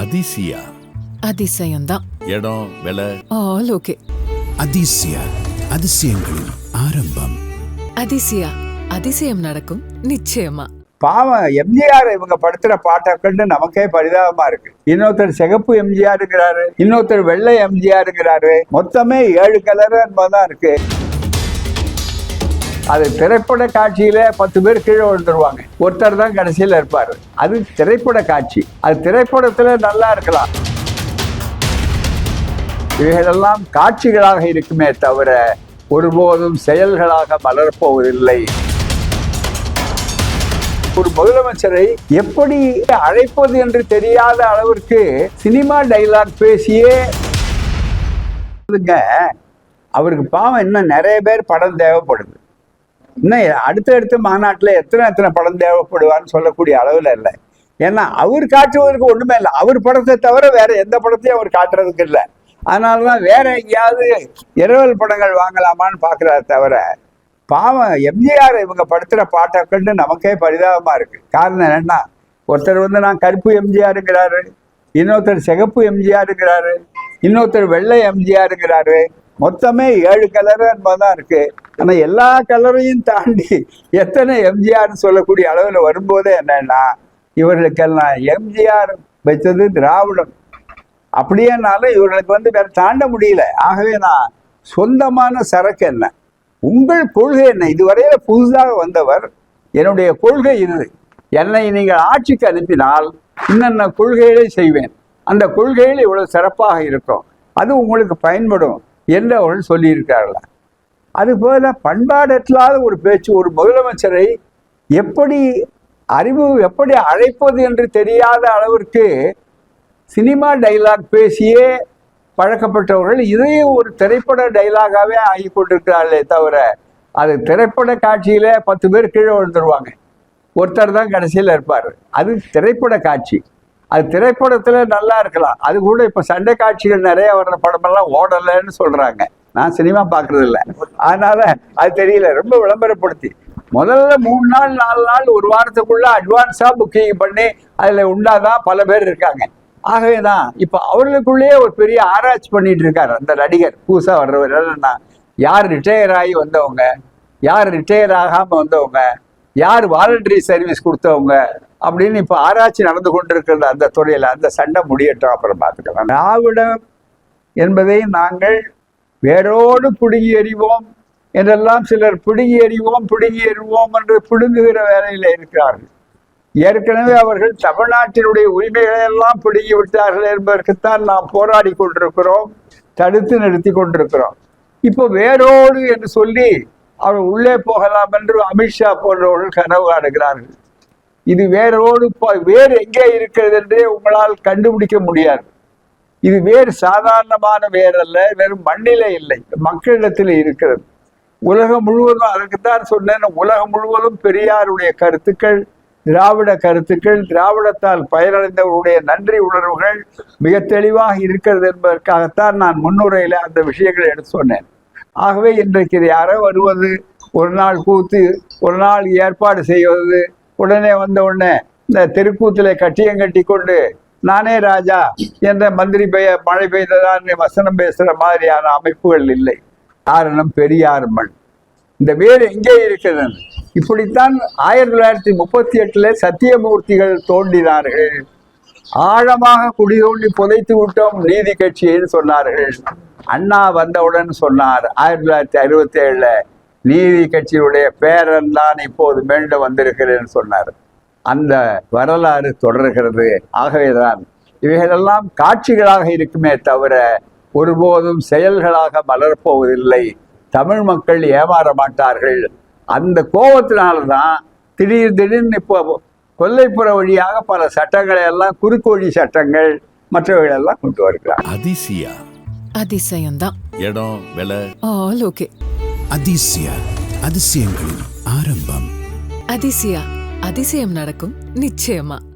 அதிசயா. அதிசயம்தான். இடம் விலை? All okay. அதிசய அதிசயங்களின் ஆரம்பம். அதிசயா அதிசயம் நடக்கும் நிச்சயமா. பாவம் எம்ஜிஆர் இவங்க படுத்துற பாட்டை கண்டு நமக்கே பரிதாபமா இருக்கு. இன்னொருத்தர் சிகப்பு எம்ஜிஆருங்கிறாரு இன்னொருத்தர் வெள்ளை எம்ஜிஆருங்கிறாரு மொத்தமே ஏழு கலர் என்பதுதான் இருக்கு. அது திரைப்பட காட்சியில பத்து பேர் கீழே விழுந்துருவாங்க. ஒருத்தர் தான் கடைசியில இருப்பாரு. அது திரைப்பட காட்சி. அது திரைப்படத்துல நல்லா இருக்கலாம். இவைகளெல்லாம் காட்சிகளாக இருக்குமே தவிர ஒருபோதும் செயல்களாக மலரப்போவதில்லை. ஒரு முதலமைச்சரை எப்படி அழைப்பது என்று தெரியாத அளவிற்கு சினிமா டைலாக் பேசியே அவருக்கு பாவம் இன்னும் நிறைய பேர் படம் தேவைப்படுது. இன்னும் அடுத்தடுத்த மாநாட்டில் எத்தனை எத்தனை படம் தேவைப்படுவான்னு சொல்லக்கூடிய அளவில் இல்லை. ஏன்னா அவர் காட்டுவதற்கு ஒன்றுமே இல்லை. அவர் படத்தை தவிர வேற எந்த படத்தையும் அவர் காட்டுறதுக்கு இல்லை. அதனால தான் வேற எங்கேயாவது இரவல் படங்கள் வாங்கலாமான்னு பார்க்குறாரு தவிர பாவம் எம்ஜிஆர் இவங்க படுத்துகிற பாட்டை கண்டு நமக்கே பரிதாபமாக இருக்குது காரணம் என்னென்னா ஒருத்தர் வந்து நான் கருப்பு எம்ஜிஆருங்கிறாரு இன்னொருத்தர் சிகப்பு எம்ஜிஆருங்கிறாரு இன்னொருத்தர் வெள்ளை எம்ஜிஆருங்கிறாரு. மொத்தமே ஏழு கலர் என்பதுதான் இருக்குது ஆனால் எல்லா கலரையும் தாண்டி எத்தனை எம்ஜிஆர்னு சொல்லக்கூடிய அளவில் வரும்போதே என்னன்னா இவர்களுக்கெல்லாம் எம்ஜிஆர் வைத்தது திராவிடம். அப்படியேனாலும் இவர்களுக்கு வந்து வேற தாண்ட முடியல. ஆகவே நான் சொந்தமான சரக்கு என்ன? உங்கள் கொள்கை என்ன? இதுவரையில புதுசாக வந்தவர் என்னுடைய கொள்கை இது. என்னை நீங்கள் ஆட்சிக்கு அனுப்பினால் இன்னென்ன கொள்கைகளை செய்வேன்? அந்த கொள்கைகள் இவ்வளவு சிறப்பாக இருக்கும். அது உங்களுக்கு பயன்படும் என்று அவர்கள் சொல்லியிருக்கார்களா அது போல பண்பாடற்றாத ஒரு பேச்சு ஒரு முதலமைச்சரை எப்படி அறிவு எப்படி அழைப்பது என்று தெரியாத அளவிற்கு சினிமா டைலாக் பேசியே பழக்கப்பட்டவர்கள் இதையும் ஒரு திரைப்பட டைலாகாகவே ஆகி கொண்டிருக்கிறார்களே தவிர அது திரைப்பட காட்சியில் பத்து பேர் கீழே விழுந்துருவாங்க. ஒருத்தர் தான் கடைசியில் இருப்பார். அது திரைப்பட காட்சி. அது திரைப்படத்தில் நல்லா இருக்கலாம். அது கூட இப்போ சண்டை காட்சிகள் நிறைய வர்ற படமெல்லாம் ஓடலைன்னு சொல்கிறாங்க நான் சினிமா பார்க்கறது இல்லை. அதனால அது தெரியல ரொம்ப விளம்பரப்படுத்தி. முதல்ல மூணு நாள் நாலு நாள் ஒரு வாரத்துக்குள்ள அட்வான்ஸாக புக்கிங் பண்ணி அதில் உண்டாதான் பல பேர் இருக்காங்க. ஆகவே தான் இப்போ அவர்களுக்குள்ளேயே ஒரு பெரிய ஆராய்ச்சி பண்ணிட்டு இருக்காரு அந்த நடிகர். புதுசா வர்றவர் என்னன்னா யார் ரிட்டையர் ஆகி வந்தவங்க யார் ரிட்டையர் ஆகாமல் வந்தவங்க யார் வாலண்டரி சர்வீஸ் கொடுத்தவங்க அப்படின்னு இப்போ ஆராய்ச்சி நடந்து கொண்டிருக்கிற அந்த துறையில் அந்த சண்டை முடியட்டும் அப்புறம் பார்த்துக்கலாம். திராவிடம் என்பதை நாங்கள் வேரோடு பிடுங்கி எறிவோம். என்றெல்லாம் சிலர் பிடுங்கி எறிவோம் பிடுங்கி எறிவோம் என்று பிடுங்குகிற வேலையில இருக்கிறார்கள். ஏற்கனவே அவர்கள் தமிழ்நாட்டினுடைய உரிமைகளை எல்லாம் பிடுங்கி விட்டார்கள் என்பதற்குத்தான் நாம் போராடி கொண்டிருக்கிறோம் தடுத்து நிறுத்தி கொண்டிருக்கிறோம். இப்போ வேரோடு என்று சொல்லி அவர் உள்ளே போகலாம் என்று அமித்ஷா போன்றவர்கள் கனவு காணுகிறார்கள். இது வேரோடு வேறு எங்கே இருக்கிறது என்றே உங்களால் கண்டுபிடிக்க முடியாது. இது வேறு சாதாரணமான வேர் அல்ல வெறும் மண்ணிலே இல்லை மக்களிடத்தில் இருக்கிறது. உலகம் முழுவதும் அதற்குத்தான் சொன்னேன் உலகம் முழுவதும் பெரியாருடைய கருத்துக்கள் திராவிட கருத்துக்கள் திராவிடத்தால் பயனடைந்தவருடைய நன்றி உணர்வுகள் மிக தெளிவாக இருக்கிறது என்பதற்காகத்தான் நான் முன்னுரையில அந்த விஷயங்களை எடுத்து சொன்னேன். ஆகவே இன்றைக்கு இது யாரோ வருவது ஒரு நாள் கூத்து ஒரு நாள் ஏற்பாடு செய்வது உடனே வந்த உடனே இந்த தெருக்கூத்திலே கட்டியம் கட்டி கொண்டு நானே ராஜா என்ற மந்திரி பெய மழை பெய்ததான் வசனம் பேசுற மாதிரியான அமைப்புகள் இல்லை. காரணம் பெரியார் மண். இந்த வேறு எங்கே இருக்கிறது? இப்படித்தான் ஆயிரத்தி தொள்ளாயிரத்தி முப்பத்தி எட்டுல சத்தியமூர்த்திகள் தோன்றினார்கள். ஆழமாக குடி தோண்டி புதைத்து விட்டோம் நீதி கட்சின்னு சொன்னார்கள். அண்ணா வந்தவுடன் சொன்னார் ஆயிரத்தி தொள்ளாயிரத்தி அறுபத்தி ஏழுல நீதி கட்சியுடைய பேரன் தான் இப்போது மீண்டும் வந்திருக்கிறேன்னு சொன்னார். அந்த வரலாறு தொடர்கிறது. ஆகவேதான் இவைகளெல்லாம் காட்சிகளாக இருக்குமே தவிர ஒருபோதும் செயல்களாக மலரப்போவதில்லை. தமிழ் மக்கள் ஏமாற மாட்டார்கள். அந்த கோபத்தினால தான் திடீர் திடீர்னு இப்போ கொல்லைப்புற வழியாக பல சட்டங்களை எல்லாம் குறுக்கு வழி சட்டங்கள் எல்லாம் கொண்டு வருகிறார். அதிசயா. அதிசயம்தான். இடம் விலை? All okay. அதிசய அதிசயங்களின் ஆரம்பம். அதிசயா. அதிசயம் நடக்கும் நிச்சயமா